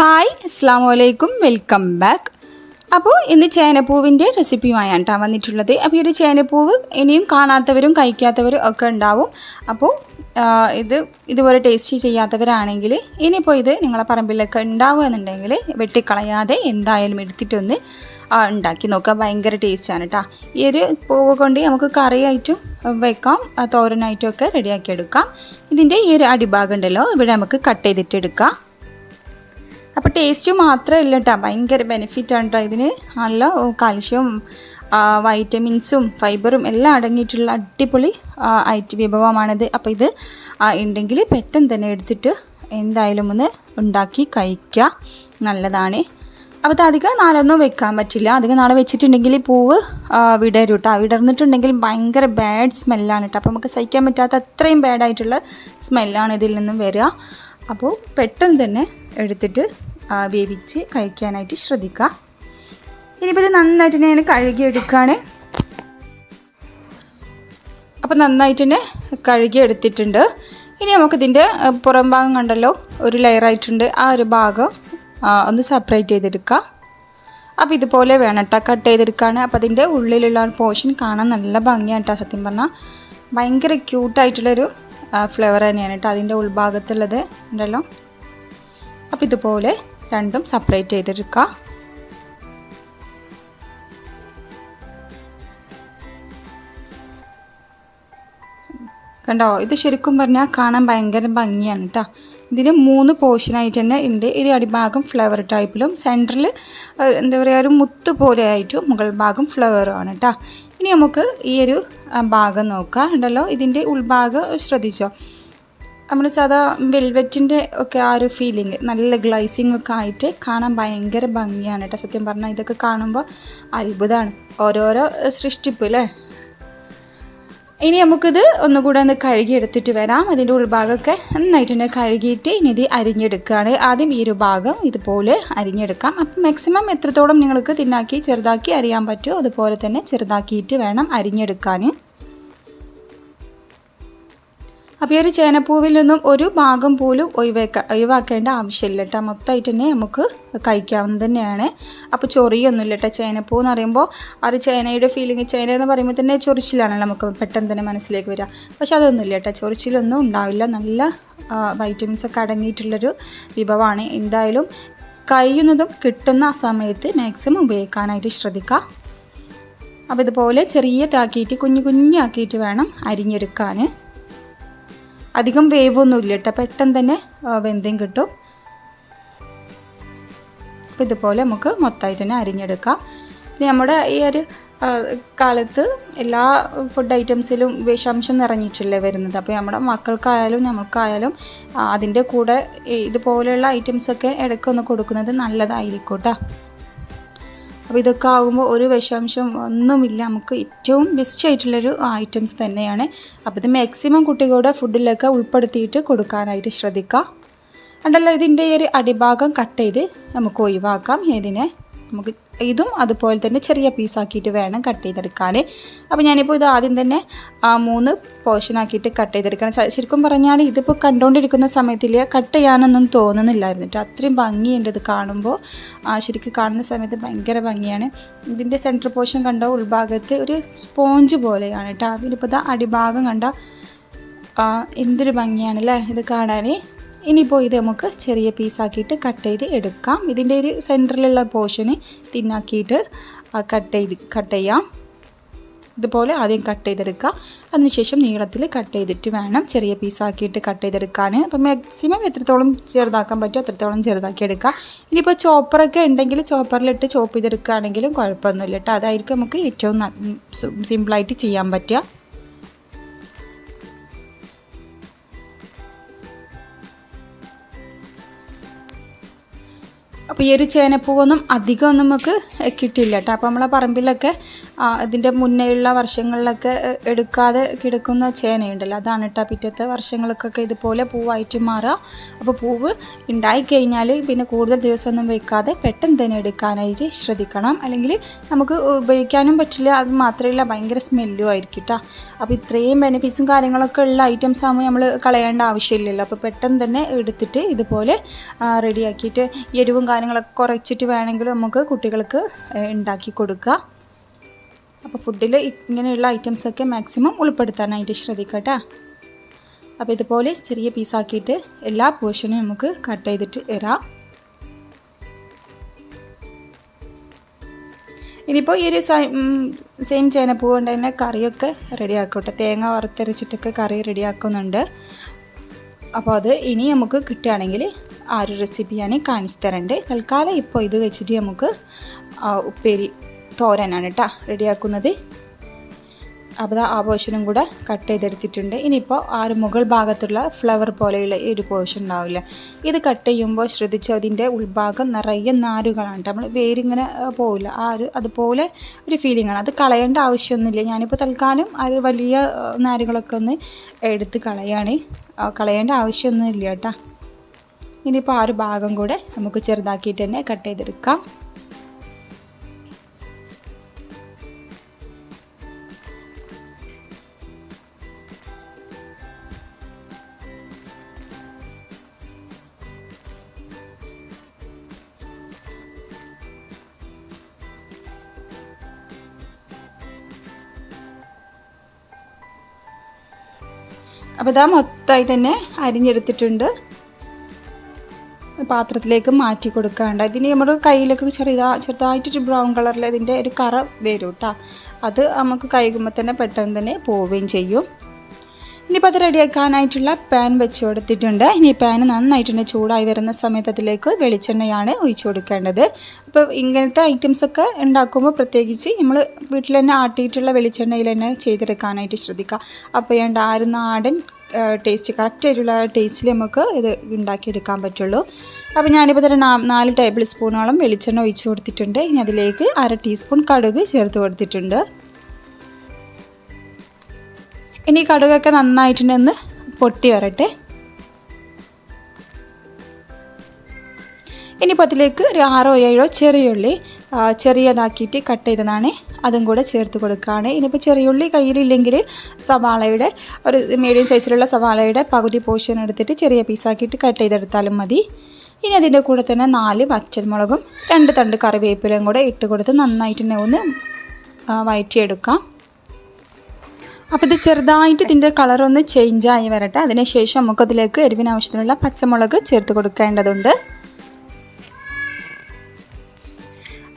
Hi അസ്സാം വലൈക്കും welcome back അപ്പോൾ ഇന്ന് ചേനപ്പൂവിന്റെ റെസിപ്പിയുമായാണ് കേട്ടോ വന്നിട്ടുള്ളത്. അപ്പോൾ ഈ ഒരു ചേനപ്പൂവ് ഇനിയും കാണാത്തവരും കഴിക്കാത്തവരും ഒക്കെ ഉണ്ടാവും. അപ്പോൾ ഇത് ഇതുപോലെ ടേസ്റ്റ് ചെയ്യാത്തവരാണെങ്കിൽ ഇനിയിപ്പോൾ ഇത് നിങ്ങളെ പറമ്പിലൊക്കെ ഉണ്ടാവുക എന്നുണ്ടെങ്കിൽ വെട്ടിക്കളയാതെ എന്തായാലും എടുത്തിട്ടൊന്ന് ഉണ്ടാക്കി നോക്കുക. ഭയങ്കര ടേസ്റ്റാണ് കേട്ടോ ഈ ഒരു പൂവ് കൊണ്ട് നമുക്ക് കറിയായിട്ടും വെക്കാം. തോരനായിട്ടും ഒക്കെ റെഡിയാക്കി എടുക്കാം. ഇതിന്റെ ഈ ഒരു അടിഭാഗം ഉണ്ടല്ലോ ഇവിടെ നമുക്ക് കട്ട് ചെയ്തിട്ടെടുക്കാം അപ്പോൾ ടേസ്റ്റ് മാത്രമല്ല കേട്ടോ ഭയങ്കര ബെനിഫിറ്റ് ആണ് കേട്ടോ ഇതിന്. നല്ല കാൽഷ്യവും വൈറ്റമിൻസും ഫൈബറും എല്ലാം അടങ്ങിയിട്ടുള്ള അടിപൊളി ഐറ്റ് വിഭവമാണിത്. അപ്പോൾ ഇത് ഉണ്ടെങ്കിൽ പെട്ടെന്ന് തന്നെ എടുത്തിട്ട് എന്തായാലും ഒന്ന് ഉണ്ടാക്കി കഴിക്കുക നല്ലതാണ്. അപ്പോൾ അത് അധികം നാളൊന്നും വെക്കാൻ പറ്റില്ല. അധികം നാളെ വെച്ചിട്ടുണ്ടെങ്കിൽ പൂവ് വിടരും കേട്ടോ വിടർന്നിട്ടുണ്ടെങ്കിൽ ഭയങ്കര ബാഡ് സ്മെല്ലാണ് കേട്ടോ അപ്പോൾ നമുക്ക് സഹിക്കാൻ പറ്റാത്ത അത്രയും ബാഡായിട്ടുള്ള സ്മെല്ലാണ് ഇതിൽ നിന്നും വരിക അപ്പോൾ പെട്ടെന്ന് തന്നെ എടുത്തിട്ട് വേവിച്ച് കഴിക്കാനായിട്ട് ശ്രദ്ധിക്കുക. ഇനിയിപ്പോൾ ഇത് നന്നായിട്ട് ഞാൻ കഴുകിയെടുക്കുകയാണ് അപ്പോൾ നന്നായിട്ട് തന്നെ കഴുകിയെടുത്തിട്ടുണ്ട്. ഇനി നമുക്കിതിന്റെ പുറം ഭാഗം കണ്ടല്ലോ ഒരു ലെയറായിട്ടുണ്ട് ആ ഒരു ഭാഗം ഒന്ന് സെപ്പറേറ്റ് ചെയ്തെടുക്കുക. അപ്പോൾ ഇതുപോലെ വേണം കേട്ടോ കട്ട് ചെയ്തെടുക്കുകയാണ് അപ്പോൾ അതിന്റെ ഉള്ളിലുള്ള പോർഷൻ കാണാൻ നല്ല ഭംഗിയാണ് കേട്ടോ സത്യം പറഞ്ഞാൽ ഭയങ്കര ക്യൂട്ടായിട്ടുള്ളൊരു ഫ്ലേവർ തന്നെയാണ് കേട്ടോ അതിന്റെ ഉൾഭാഗത്തുള്ളത് ഉണ്ടല്ലോ. അപ്പോൾ ഇതുപോലെ രണ്ടും സെപ്പറേറ്റ് ചെയ്തെടുക്കുക കണ്ടോ? ഇത് ശരിക്കും പറഞ്ഞാൽ കാണാൻ ഭയങ്കര ഭംഗിയാണ് കേട്ടോ ഇതിന് മൂന്ന് പോർഷനായിട്ട് തന്നെ ഉണ്ട് ഈ അടിഭാഗം ഫ്ലവർ ടൈപ്പിലും സെന്ററിൽ എന്താ പറയുക ഒരു മുത്ത് പോലെ ആയിട്ടും മുകൾ ഭാഗം ഫ്ലവറുമാണ് കേട്ടോ ഇനി നമുക്ക് ഈ ഒരു ഭാഗം നോക്കാം. ഉണ്ടല്ലോ ഇതിന്റെ ഉൾഭാഗം ശ്രദ്ധിച്ചോ? നമ്മൾ സാധാ വെൽവെറ്റിന്റെ ഒക്കെ ആ ഒരു ഫീലിംഗ് നല്ല ഗ്ലൈസിങ് ഒക്കെ ആയിട്ട് കാണാൻ ഭയങ്കര ഭംഗിയാണ് കേട്ടോ സത്യം പറഞ്ഞാൽ ഇതൊക്കെ കാണുമ്പോൾ അത്ഭുതമാണ് ഓരോരോ സൃഷ്ടിപ്പ് അല്ലേ ഇനി നമുക്കിത് ഒന്നുകൂടെ ഒന്ന് കഴുകിയെടുത്തിട്ട് വരാം. അതിന്റെ ഉൾഭാഗമൊക്കെ നന്നായിട്ട് തന്നെ കഴുകിയിട്ട് ഇനി ഇത് അരിഞ്ഞെടുക്കുകയാണ്. ആദ്യം ഈ ഒരു ഭാഗം ഇതുപോലെ അരിഞ്ഞെടുക്കാം. അപ്പം മാക്സിമം എത്രത്തോളം നിങ്ങൾക്ക് തിന്നാക്കി ചെറുതാക്കി അറിയാൻ പറ്റുമോ അതുപോലെ തന്നെ ചെറുതാക്കിയിട്ട് വേണം അരിഞ്ഞെടുക്കാൻ. അപ്പോൾ ഈ ഒരു ചേനപ്പൂവിൽ നിന്നും ഒരു ഭാഗം പോലും ഒഴിവാക്ക ഒഴിവാക്കേണ്ട ആവശ്യമില്ല കേട്ടോ മൊത്തമായിട്ട് തന്നെ നമുക്ക് കഴിക്കാവുന്നത് തന്നെയാണ്. അപ്പോൾ ചൊറിയൊന്നുമില്ല കേട്ടോ ചേനപ്പൂ എന്ന് പറയുമ്പോൾ ആ ഒരു ചേനയുടെ ഫീലിംഗ് ചേന എന്ന് പറയുമ്പോൾ തന്നെ ചൊറിച്ചിലാണല്ലോ നമുക്ക് പെട്ടെന്ന് തന്നെ മനസ്സിലേക്ക് വരിക പക്ഷെ അതൊന്നുമില്ല കേട്ടോ ചൊറിച്ചിലൊന്നും ഉണ്ടാവില്ല. നല്ല വൈറ്റമിൻസ് ഒക്കെ അടങ്ങിയിട്ടുള്ളൊരു വിഭവമാണ് എന്തായാലും കഴിയുന്നതും കിട്ടുന്ന സമയത്ത് മാക്സിമം ഉപയോഗിക്കാനായിട്ട് ശ്രദ്ധിക്കുക അപ്പോൾ ഇതുപോലെ ചെറിയ ചെറിയതാക്കിയിട്ട് കുഞ്ഞു കുഞ്ഞാക്കിയിട്ട് വേണം അരിഞ്ഞെടുക്കാൻ അധികം വേവൊന്നുമില്ല കേട്ടോ. പെട്ടെന്ന് തന്നെ വെന്തയും കിട്ടും. അപ്പോൾ ഇതുപോലെ നമുക്ക് മൊത്തമായിട്ട് തന്നെ അരിഞ്ഞെടുക്കാം. പിന്നെ നമ്മുടെ ഈ ഒരു കാലത്ത് എല്ലാ ഫുഡ് ഐറ്റംസിലും വിഷാംശം നിറഞ്ഞിട്ടില്ലേ വരുന്നത്? അപ്പോൾ നമ്മുടെ മക്കൾക്കായാലും നമ്മൾക്കായാലും അതിന്റെ കൂടെ ഇതുപോലെയുള്ള ഐറ്റംസൊക്കെ ഇടയ്ക്കൊന്ന് കൊടുക്കുന്നത് നല്ലതായിരിക്കും കേട്ടോ. അപ്പോൾ ഇതൊക്കെ ആകുമ്പോൾ ഒരു വിഷാംശം ഒന്നുമില്ല. നമുക്ക് ഏറ്റവും ബെസ്റ്റ് ആയിട്ടുള്ളൊരു ഐറ്റംസ് തന്നെയാണ്. അപ്പോൾ ഇത് മാക്സിമം കുട്ടികളുടെ ഫുഡിലൊക്കെ ഉൾപ്പെടുത്തിയിട്ട് കൊടുക്കാനായിട്ട് ശ്രദ്ധിക്കുക ഉണ്ടല്ലോ ഇതിന്റെ ഒരു അടിഭാഗം കട്ട് ചെയ്ത് നമുക്ക് ഒഴിവാക്കാം. ഇതിനെ നമുക്ക് ഇതും അതുപോലെ തന്നെ ചെറിയ പീസാക്കിയിട്ട് വേണം കട്ട് ചെയ്തെടുക്കാൻ. അപ്പോൾ ഞാനിപ്പോൾ ഇത് ആദ്യം തന്നെ മൂന്ന് പോർഷനാക്കിയിട്ട് കട്ട് ചെയ്തെടുക്കണം. ശരിക്കും പറഞ്ഞാൽ ഇതിപ്പോൾ കണ്ടുകൊണ്ടിരിക്കുന്ന സമയത്തിൽ കട്ട് ചെയ്യാനൊന്നും തോന്നുന്നില്ലായിരുന്നു കേട്ടോ അത്രയും ഭംഗിയുണ്ട് ഇത് കാണുമ്പോൾ ശരിക്കും കാണുന്ന സമയത്ത് ഭയങ്കര ഭംഗിയാണ്. ഇതിന്റെ സെൻട്രൽ പോർഷൻ കണ്ട ഉൾഭാഗത്ത് ഒരു സ്പോഞ്ച് പോലെയാണ് കേട്ടോ അതിനിപ്പോൾ അടിഭാഗം കണ്ട എന്തൊരു ഭംഗിയാണല്ലേ ഇത് കാണാൻ ഇനിയിപ്പോൾ ഇത് നമുക്ക് ചെറിയ പീസാക്കിയിട്ട് കട്ട് ചെയ്ത് എടുക്കാം. ഇതിന്റെ ഒരു സെന്ററിലുള്ള പോർഷന് തിന്നാക്കിയിട്ട് കട്ട് ചെയ്ത് കട്ട് ചെയ്യാം. ഇതുപോലെ ആദ്യം കട്ട് ചെയ്തെടുക്കുക അതിനുശേഷം നീളത്തിൽ കട്ട് ചെയ്തിട്ട് വേണം ചെറിയ പീസാക്കിയിട്ട് കട്ട് ചെയ്തെടുക്കാൻ അപ്പോൾ മാക്സിമം എത്രത്തോളം ചെറുതാക്കാൻ പറ്റുമോ അത്രത്തോളം ചെറുതാക്കി എടുക്കുക ഇനിയിപ്പോൾ ചോപ്പറൊക്കെ ഉണ്ടെങ്കിൽ ചോപ്പറിലിട്ട് ചോപ്പ് ചെയ്തെടുക്കുകയാണെങ്കിലും കുഴപ്പമൊന്നുമില്ല കേട്ടോ അതായിരിക്കും നമുക്ക് ഏറ്റവും സിമ്പിളായിട്ട് ചെയ്യാൻ പറ്റുക. അപ്പോൾ ഈ ഒരു ചേനപ്പൂവൊന്നും അധികം നമുക്ക് കിട്ടില്ല കേട്ടോ. അപ്പോൾ നമ്മളെ പറമ്പിലൊക്കെ അതിന്റെ മുന്നേയുള്ള വർഷങ്ങളിലൊക്കെ എടുക്കാതെ കിടക്കുന്ന ചേനയുണ്ടല്ലോ. അതാണ് കേട്ടോ പിറ്റത്തെ വർഷങ്ങൾക്കൊക്കെ ഇതുപോലെ പൂവായിട്ട് മാറുക. അപ്പോൾ പൂവ് ഉണ്ടായിക്കഴിഞ്ഞാൽ പിന്നെ കൂടുതൽ ദിവസമൊന്നും വെക്കാതെ പെട്ടെന്ന് തന്നെ എടുക്കാനായിട്ട് ശ്രദ്ധിക്കണം. അല്ലെങ്കിൽ നമുക്ക് ഉപയോഗിക്കാനും പറ്റില്ല. അത് മാത്രമല്ല ഭയങ്കര സ്മെല്ലും ആയിരിക്കും കേട്ടോ അപ്പോൾ ഇത്രയും ബെനിഫിറ്റ്സും കാര്യങ്ങളൊക്കെ ഉള്ള ഐറ്റംസ് ആകുമ്പോൾ നമ്മൾ കളയേണ്ട ആവശ്യമില്ലല്ലോ. അപ്പോൾ പെട്ടെന്ന് തന്നെ എടുത്തിട്ട് ഇതുപോലെ റെഡിയാക്കിയിട്ട് എരിവും കാര്യങ്ങളൊക്കെ കുറച്ചിട്ട് വേണമെങ്കിൽ നമുക്ക് കുട്ടികൾക്ക് ഉണ്ടാക്കി കൊടുക്കുക അപ്പോൾ ഫുഡിൽ ഇങ്ങനെയുള്ള ഐറ്റംസൊക്കെ മാക്സിമം ഉൾപ്പെടുത്താനായിട്ട് ശ്രദ്ധിക്കട്ടെ അപ്പോൾ ഇതുപോലെ ചെറിയ പീസാക്കിയിട്ട് എല്ലാ പോർഷനും നമുക്ക് കട്ട് ചെയ്തിട്ട് ഇടാം. ഇനിയിപ്പോൾ ഈ ഒരു സെയിം ചേനപ്പൂ കൊണ്ട് തന്നെ കറിയൊക്കെ റെഡിയാക്കട്ടെ തേങ്ങ വറുത്തരച്ചിട്ടൊക്കെ കറി റെഡിയാക്കുന്നുണ്ട് അപ്പോൾ അത് ഇനി നമുക്ക് കിട്ടുകയാണെങ്കിൽ ആ ഒരു റെസിപ്പി ഞാൻ കാണിച്ചു തരണ്ട്. തൽക്കാലം ഇപ്പോൾ ഇത് വെച്ചിട്ട് നമുക്ക് ഉപ്പേരി തോരനാണ് കേട്ടോ റെഡിയാക്കുന്നത്. അപ്പോൾ ആ പോർഷനും കൂടെ കട്ട് ചെയ്തെടുത്തിട്ടുണ്ട്. ഇനിയിപ്പോൾ ആ ഒരു മുകൾ ഭാഗത്തുള്ള ഫ്ലവർ പോലെയുള്ള ഈ ഒരു പോർഷൻ ഉണ്ടാവില്ല. ഇത് കട്ട് ചെയ്യുമ്പോൾ ശ്രദ്ധിച്ചു അതിന്റെ ഉൾഭാഗം നിറയെ നാരുകളാണ് നമ്മൾ വേരിങ്ങനെ പോവില്ല. ആ ഒരു അതുപോലെ ഒരു ഫീലിംഗ് ആണ്. അത് കളയേണ്ട ആവശ്യമൊന്നുമില്ല. ഞാനിപ്പോൾ തൽക്കാലം ഒരു വലിയ നാരുകളൊക്കെ ഒന്ന് എടുത്ത് കളയാണ്. കളയേണ്ട ആവശ്യമൊന്നുമില്ല കേട്ടോ ഇനിയിപ്പോൾ ആ ഒരു ഭാഗം കൂടെ നമുക്ക് ചെറുതാക്കിയിട്ട് തന്നെ കട്ട് ചെയ്തെടുക്കാം. അപ്പോൾ ഇതാ മൊത്തമായിട്ട് തന്നെ അരിഞ്ഞെടുത്തിട്ടുണ്ട്. പാത്രത്തിലേക്ക് മാറ്റി കൊടുക്കാണ്ട്. ഇതിന് നമ്മുടെ കയ്യിലേക്ക് ചെറുതാ ചെറുതായിട്ടൊരു ബ്രൗൺ കളറിൽ ഇതിന്റെ ഒരു കറ വരും കേട്ടോ. അത് നമുക്ക് കഴുകുമ്പോൾ തന്നെ പെട്ടെന്ന് തന്നെ പോവുകയും ചെയ്യും. ഇനിയിപ്പോൾ അത് റെഡിയാക്കാനായിട്ടുള്ള പാൻ വെച്ച് കൊടുത്തിട്ടുണ്ട്. ഇനി പാൻ നന്നായിട്ടുണ്ട് ചൂടായി വരുന്ന സമയത്ത് അതിലേക്ക് വെളിച്ചെണ്ണയാണ് ഒഴിച്ചു കൊടുക്കേണ്ടത്. അപ്പോൾ ഇങ്ങനത്തെ ഐറ്റംസൊക്കെ ഉണ്ടാക്കുമ്പോൾ പ്രത്യേകിച്ച് നമ്മൾ വീട്ടിൽ തന്നെ ആട്ടിയിട്ടുള്ള വെളിച്ചെണ്ണയിൽ തന്നെ ചെയ്തെടുക്കാനായിട്ട് ശ്രദ്ധിക്കുക. അപ്പോൾ വേണ്ട ഒരു നാടൻ ടേസ്റ്റ് കറക്റ്റ് ആയിട്ടുള്ള ടേസ്റ്റിൽ നമുക്ക് ഇത് ഉണ്ടാക്കിയെടുക്കാൻ പറ്റുള്ളൂ. അപ്പോൾ ഞാനിപ്പോൾ തന്നെ നാല് ടേബിൾ സ്പൂണോളം വെളിച്ചെണ്ണ ഒഴിച്ചു കൊടുത്തിട്ടുണ്ട്. ഇനി അതിലേക്ക് അര ടീസ്പൂൺ കടുക് ചേർത്ത് കൊടുത്തിട്ടുണ്ട്. ഇനി കടുകൊക്കെ നന്നായിട്ടുണ്ടെന്ന് പൊട്ടി വരട്ടെ. ഇനിയിപ്പോൾ അതിലേക്ക് ഒരു ആറോ ഏഴോ ചെറിയ ഉള്ളി ആ, ചെറിയതാക്കിയിട്ട് കട്ട് ചെയ്തതാണ്. അതും കൂടെ ചേർത്ത് കൊടുക്കുകയാണ്. ഇനിയിപ്പോൾ ചെറിയ ഉള്ളി കയ്യിലില്ലെങ്കിൽ സവാളയുടെ ഒരു മീഡിയം സൈസിലുള്ള സവാളയുടെ പകുതി പോർഷൻ എടുത്തിട്ട് ചെറിയ പീസാക്കിയിട്ട് കട്ട് ചെയ്തെടുത്താലും മതി. ഇനി അതിന്റെ കൂടെ തന്നെ നാല് പച്ചമുളകും രണ്ട് തണ്ട് കറിവേപ്പിലയും കൂടെ ഇട്ട് കൊടുത്ത് നന്നായിട്ട് തന്നെ ഒന്ന് വയറ്റിയെടുക്കാം അപ്പോൾ ഇത് ചെറുതായിട്ട് ഇതിന്റെ കളറൊന്ന് ആയി വരട്ടെ. അതിനുശേഷം നമുക്കതിലേക്ക് എരിവിന് ആവശ്യത്തിനുള്ള പച്ചമുളക് ചേർത്ത് കൊടുക്കേണ്ടതുണ്ട്.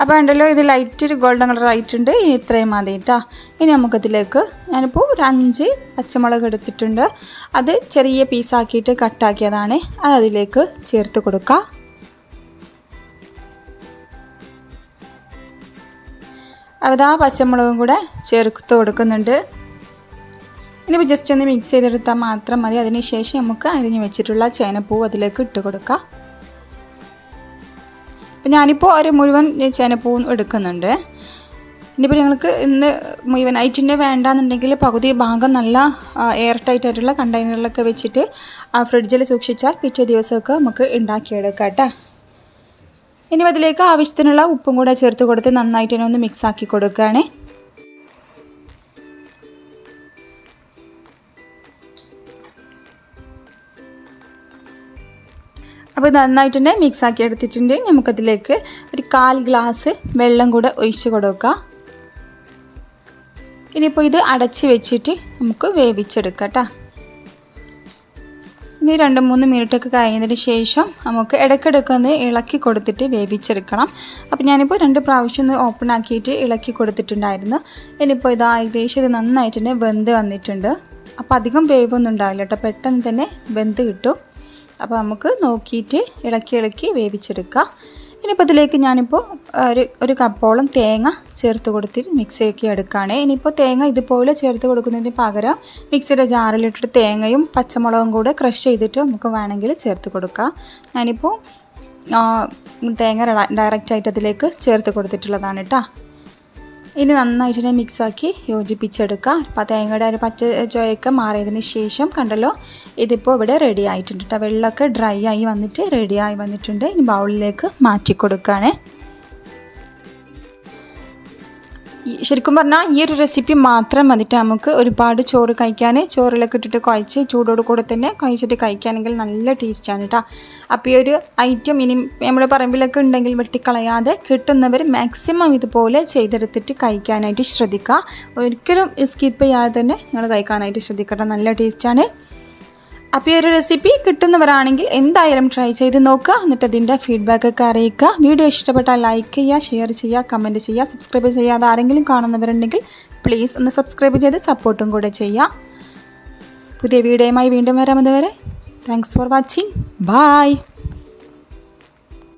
അപ്പോൾ ഉണ്ടല്ലോ ഇത് ലൈറ്റ് ഒരു ഗോൾഡൻ കളർ ആയിട്ടുണ്ട്. ഇനി ഇത്രയും മതി കേട്ടോ ഇനി നമുക്കതിലേക്ക് ഞാനിപ്പോൾ ഒരു അഞ്ച് പച്ചമുളക് എടുത്തിട്ടുണ്ട്. അത് ചെറിയ പീസാക്കിയിട്ട് കട്ടാക്കിയതാണ് അത് അതിലേക്ക് ചേർത്ത് കൊടുക്കാം. അപ്പോൾ ആ പച്ചമുളകും കൂടെ ചേർത്ത് കൊടുക്കുന്നുണ്ട്. ഇനിയിപ്പോൾ ജസ്റ്റ് ഒന്ന് മിക്സ് ചെയ്തെടുത്താൽ മാത്രം മതി. അതിനുശേഷം നമുക്ക് അരിഞ്ഞ് വെച്ചിട്ടുള്ള ചേനപ്പൂവ് അതിലേക്ക് ഇട്ട് കൊടുക്കാം. അപ്പം ഞാനിപ്പോൾ ഒരു മുഴുവൻ ചേനപ്പൂവും എടുക്കുന്നുണ്ട്. ഇനിയിപ്പോൾ ഞങ്ങൾക്ക് ഇന്ന് മുഴുവനായിട്ടിന്റെ വേണ്ടാന്നുണ്ടെങ്കിൽ പകുതി ഭാഗം നല്ല എയർ ടൈറ്റ് ആയിട്ടുള്ള കണ്ടെയ്നറിലൊക്കെ വെച്ചിട്ട് ഫ്രിഡ്ജിൽ സൂക്ഷിച്ചാൽ പിറ്റേ ദിവസമൊക്കെ നമുക്ക് ഉണ്ടാക്കിയെടുക്കാം കേട്ടോ ഇനി അതിലേക്ക് ആവശ്യത്തിനുള്ള ഉപ്പും കൂടെ ചേർത്ത് കൊടുത്ത് നന്നായിട്ട് തന്നെ ഒന്ന് മിക്സ് ആക്കി കൊടുക്കുകയാണ്. അപ്പോൾ ഇത് നന്നായിട്ട് തന്നെ മിക്സ് ആക്കി എടുത്തിട്ടുണ്ട്. നമുക്കതിലേക്ക് ഒരു കാൽ ഗ്ലാസ് വെള്ളം കൂടെ ഒഴിച്ച് കൊടുക്കുക. ഇനിയിപ്പോൾ ഇത് അടച്ച് വെച്ചിട്ട് നമുക്ക് വേവിച്ചെടുക്കാം കേട്ടോ ഇനി രണ്ട് മൂന്ന് മിനിറ്റൊക്കെ കഴിഞ്ഞതിന് ശേഷം നമുക്ക് ഇടയ്ക്കിടയ്ക്ക് ഒന്ന് ഇളക്കി കൊടുത്തിട്ട് വേവിച്ചെടുക്കണം. അപ്പോൾ ഞാനിപ്പോൾ രണ്ട് പ്രാവശ്യം ഒന്ന് ഓപ്പൺ ആക്കിയിട്ട് ഇളക്കി കൊടുത്തിട്ടുണ്ടായിരുന്നു. ഇനിയിപ്പോൾ ഇത് ഏകദേശം ഇത് നന്നായിട്ട് തന്നെ വെന്ത് വന്നിട്ടുണ്ട്. അപ്പോൾ അധികം വേവൊന്നും ഉണ്ടാവില്ല കേട്ടോ. പെട്ടെന്ന് തന്നെ വെന്ത് കിട്ടും. അപ്പോൾ നമുക്ക് നോക്കിയിട്ട് ഇളക്കി ഇളക്കി വേവിച്ചെടുക്കാം. ഇനിയിപ്പോൾ ഇതിലേക്ക് ഞാനിപ്പോൾ ഒരു ഒരു കപ്പോളം തേങ്ങ ചേർത്ത് കൊടുത്തിട്ട് മിക്സ് ആക്കി എടുക്കുകയാണ്. ഇനിയിപ്പോൾ തേങ്ങ ഇതുപോലെ ചേർത്ത് കൊടുക്കുന്നതിന് പകരം മിക്സിയുടെ ജാറിലിട്ടിട്ട് തേങ്ങയും പച്ചമുളകും കൂടെ ക്രഷ് ചെയ്തിട്ട് നമുക്ക് വേണമെങ്കിൽ ചേർത്ത് കൊടുക്കാം. ഞാനിപ്പോൾ തേങ്ങ ഡയറക്റ്റായിട്ട് അതിലേക്ക് ചേർത്ത് കൊടുത്തിട്ടുള്ളതാണ് കേട്ടോ. ഇനി നന്നായിട്ട് മിക്സാക്കി യോജിപ്പിച്ചെടുക്കുക. അപ്പോൾ തേങ്ങയുടെ ഒരു പച്ച ചോയൊക്കെ മാറിയതിന് ശേഷം കണ്ടല്ലോ ഇതിപ്പോൾ ഇവിടെ റെഡി ആയിട്ടുണ്ട് കേട്ടോ വെള്ളമൊക്കെ ഡ്രൈ ആയി വന്നിട്ട് റെഡി ആയി വന്നിട്ടുണ്ട്. ഇനി ബൗളിലേക്ക് മാറ്റി കൊടുക്കുകയാണേ ശരിക്കും പറഞ്ഞാൽ ഈ ഒരു റെസിപ്പി മാത്രം മതിട്ട് നമുക്ക് ഒരുപാട് ചോറ് കഴിക്കാൻ ചോറിലൊക്കെ ഇട്ടിട്ട് കുഴച്ച് ചൂടോട് കൂടെ തന്നെ കഴിച്ചിട്ട് കഴിക്കുകയാണെങ്കിൽ നല്ല ടേസ്റ്റാണ് കേട്ടോ അപ്പോൾ ഈ ഒരു ഐറ്റം ഇനി നമ്മൾ പറമ്പിലൊക്കെ ഉണ്ടെങ്കിൽ വെട്ടിക്കളയാതെ കിട്ടുന്നവർ മാക്സിമം ഇതുപോലെ ചെയ്തെടുത്തിട്ട് കഴിക്കാനായിട്ട് ശ്രദ്ധിക്കുക. ഒരിക്കലും സ്കിപ്പ് ചെയ്യാതെ തന്നെ നിങ്ങൾ കഴിക്കാനായിട്ട് ശ്രദ്ധിക്കട്ടെ. നല്ല ടേസ്റ്റാണ് അപ്പോൾ ഈ ഒരു റെസിപ്പി കിട്ടുന്നവരാണെങ്കിൽ എന്തായാലും ട്രൈ ചെയ്ത് നോക്കുക. എന്നിട്ട് അതിന്റെ ഫീഡ്ബാക്ക് ഒക്കെ അറിയിക്കുക. വീഡിയോ ഇഷ്ടപ്പെട്ടാൽ ലൈക്ക് ചെയ്യുക ഷെയർ ചെയ്യുക കമന്റ് ചെയ്യുക സബ്സ്ക്രൈബ് ചെയ്യാതെ ആരെങ്കിലും കാണുന്നവരുണ്ടെങ്കിൽ പ്ലീസ് ഒന്ന് സബ്സ്ക്രൈബ് ചെയ്ത് സപ്പോർട്ടും കൂടെ ചെയ്യുക. പുതിയ വീഡിയോയുമായി വീണ്ടും വരാം വരെ താങ്ക്സ് ഫോർ വാച്ചിങ് ബായ്